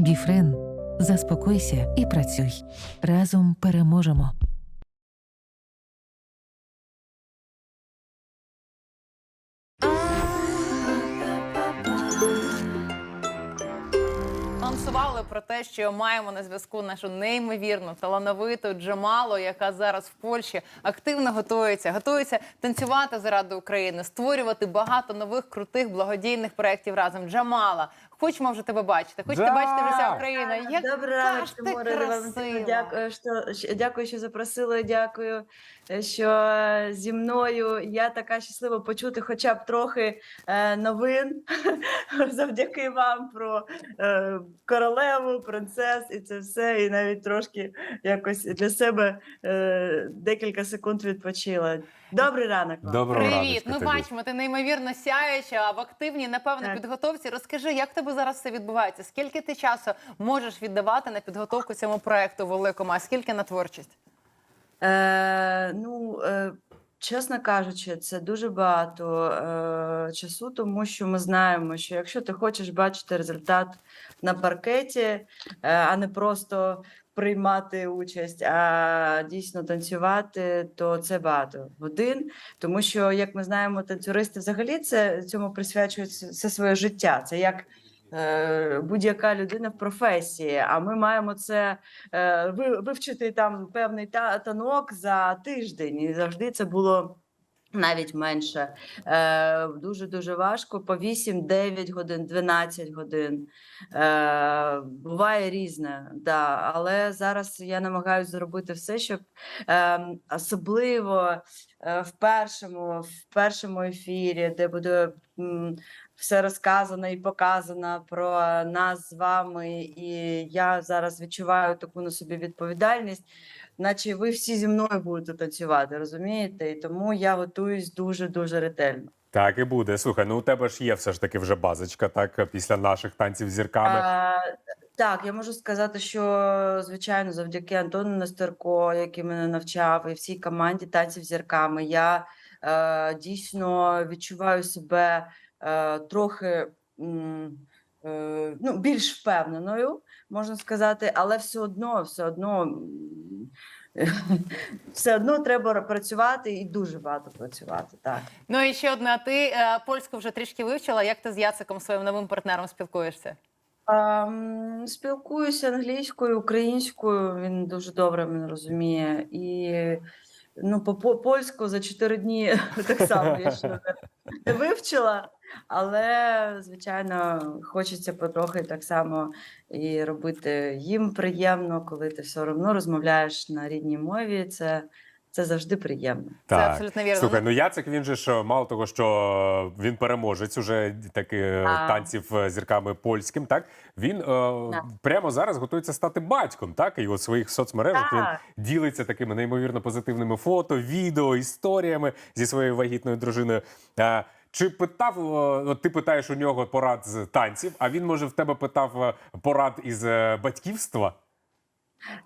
Біфрен. Заспокойся і працюй. Разом переможемо. Анонсували про те, що маємо на зв'язку нашу неймовірну талановиту Джамалу, яка зараз в Польщі активно готується, готується танцювати заради України, створювати багато нових крутих благодійних проєктів разом. Джамала, хочемо вже тебе бачити. Хочете Да! бачити вже вся Україна. Як Добрий ранок, ж ти красива. Дякую, що що- дякую, що запросили. Дякую, що зі мною я така щаслива почути, хоча б трохи е, новин завдяки вам про е, королеву, принцес і це все. І навіть трошки якось для себе е, декілька секунд відпочила. Добрий ранок. Доброго Привіт, ми тобі. бачимо, ти неймовірно сяюча, а в активній, напевно, Так. підготовці. Розкажи, як в тебе зараз все відбувається? Скільки ти часу можеш віддавати на підготовку цьому проекту великому, а скільки на творчість? Е, ну, е, чесно кажучи, це дуже багато е, часу, тому що ми знаємо, що якщо ти хочеш бачити результат на паркеті, е, а не просто приймати участь, а дійсно танцювати, то це багато годин. Тому що, як ми знаємо, танцюристи взагалі це цьому присвячують все своє життя. Це як будь-яка людина в професії. А ми маємо це е, вивчити там певний та- танок за тиждень, і завжди це було. Навіть менше дуже дуже важко. По 8, 9 годин, 12 годин. Е, буває різне, да. але зараз я намагаюся зробити все, щоб е, особливо е, в першому, в першому ефірі, де буде все розказано і показано про нас з вами. І я зараз відчуваю таку на собі відповідальність, наче ви всі зі мною будете танцювати, розумієте? І тому я готуюсь дуже дуже ретельно. Так і буде. Слухай, ну у тебе ж є все ж таки вже базочка, так після наших танців з зірками. А, так, я можу сказати, що звичайно, завдяки Антону Нестерко, який мене навчав, і всій команді танців з зірками, я е, дійсно відчуваю себе е, трохи м, ну, більш впевненою, можна сказати, але все одно, все одно. Все одно треба працювати і дуже багато працювати. Так. Ну і ще одне, ти е, польську вже трішки вивчила. Як ти з Яциком, своїм новим партнером, спілкуєшся? Ем, Спілкуюся англійською, українською. Він дуже добре мене розуміє. І ну, по по- польську за чотири дні так само я ще не вивчила. Але, звичайно, хочеться потрохи так само і робити їм приємно, коли ти все одно розмовляєш на рідній мові. Це, це завжди приємно. Це абсолютно вірно. Слухай, ну Яцик він же ж мало того, що він переможець уже таки А. танців зірками польським. Так він е, прямо зараз готується стати батьком. Так і у своїх соцмережах він ділиться такими неймовірно позитивними фото, відео, історіями зі своєю вагітною дружиною. Чи питав е, ти питаєш у нього порад з танців? А він може в тебе питав е, порад із е, батьківства?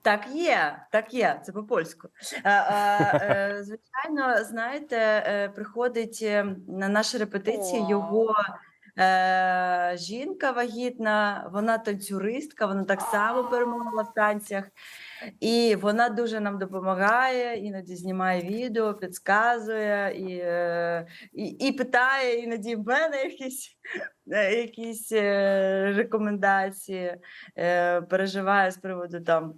Так є, так є, це по-польську. Е, е, Звичайно, знаєте, приходить на наші репетиції його е, жінка вагітна, вона танцюристка, вона так само перемогла в танцях. І вона дуже нам допомагає, іноді знімає відео, підказує і, е, і, і питає іноді в мене якісь, е, якісь е, рекомендації, переживає з приводу там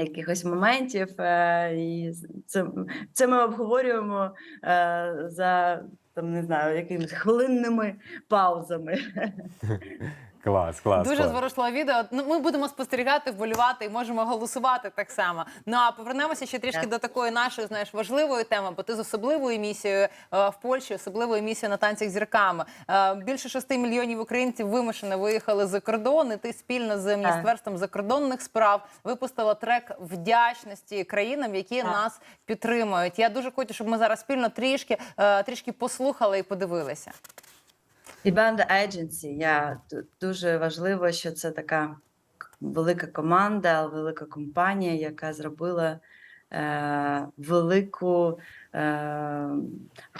якихось моментів. е, І це, це ми обговорюємо е, за там, не знаю, якимись хвилинними паузами. Клас, клас. Дуже клас. зворушливе відео. Ну, ми будемо спостерігати, вболювати і можемо голосувати так само. Ну а повернемося ще трішки до такої нашої, знаєш, важливої теми, бо ти з особливою місією е, в Польщі, особливою місією на танцях з зірками. Е, більше шести мільйонів українців вимушено виїхали за кордон. І ти спільно з міністерством закордонних справ випустила трек вдячності країнам, які Так. нас підтримують. Я дуже хочу, щоб ми зараз спільно трішки, е, трішки послухали і подивилися. І Band Agency, я дуже важливо, що це така велика команда, велика компанія, яка зробила е, велику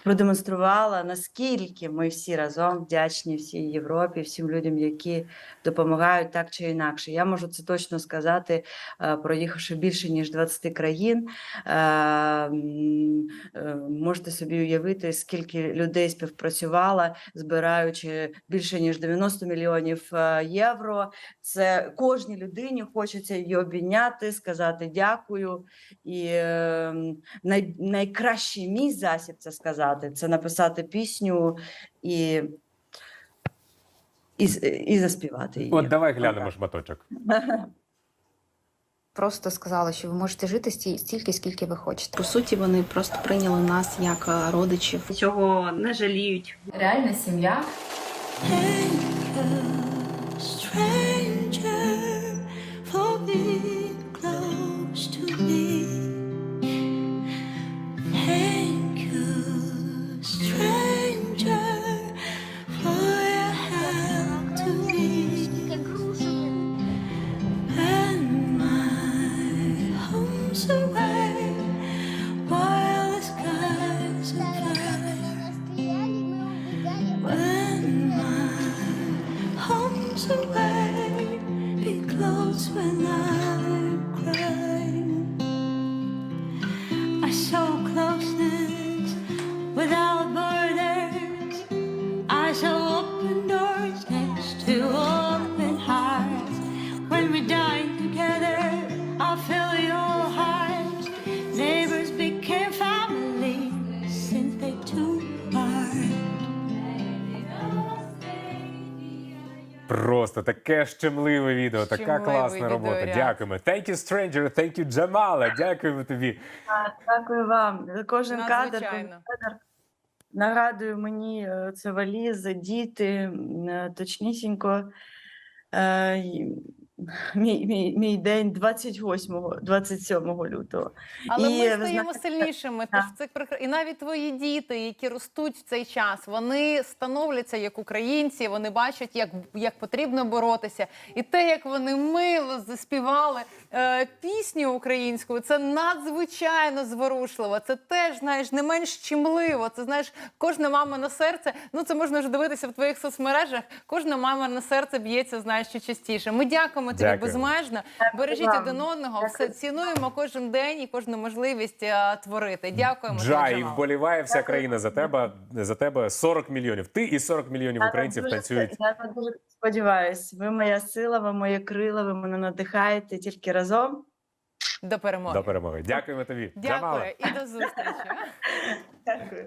продемонструвала, наскільки ми всі разом вдячні всій Європі, всім людям, які допомагають так чи інакше. Я можу це точно сказати, е, проїхавши більше ніж 20 країн. Е, м, е, Можете собі уявити, скільки людей співпрацювала, збираючи більше ніж 90 мільйонів е, євро. Це кожній людині хочеться її обійняти, сказати дякую. І е, най, найкращий мій засіб це сказати це написати пісню і, і, і заспівати її. От давай глянемо шматочок. Просто сказали, що ви можете жити сті- стільки, скільки ви хочете. По суті, вони просто прийняли нас як е, родичів. Цього не жаліють. Реальна сім'я when I Просто таке щемливе відео, така класна класна робота. відеоряд. Дякуємо. Thank you, stranger, thank you, Джамала. Дякуємо тобі. Дякую вам. За Кожен кадр, Нагадую кадр мені е, це валізи, діти, е, точнісінько. Мій, мій, мій день 28 27 лютого. Але І, ми стаємо знаєте, сильнішими. Тож це прекра- і навіть твої діти, які ростуть в цей час, вони становляться як українці. Вони бачать, як, як потрібно боротися, і те, як вони мило заспівали е, пісню українську, це надзвичайно зворушливо. Це теж знаєш не менш чимливо. Це знаєш, кожна мама на серце. Ну це можна вже дивитися в твоїх соцмережах. Кожна мама на серце б'ється, знаєш, що частіше. Ми дякуємо тобі Дякую. безмежно. Бережіть вам. один одного. Все цінуємо кожен день і кожну можливість е, творити. Дякуємо. Джа, і вболіває вся країна за тебе. За тебе 40 мільйонів. Ти і 40 мільйонів Я українців дуже- танцюють. Я дуже сподіваюся. Ви моя сила, ви моє крила, ви мене надихаєте тільки разом. До перемоги. До перемоги. Дякуємо тобі. Джамала. І до зустрічі. Дякую.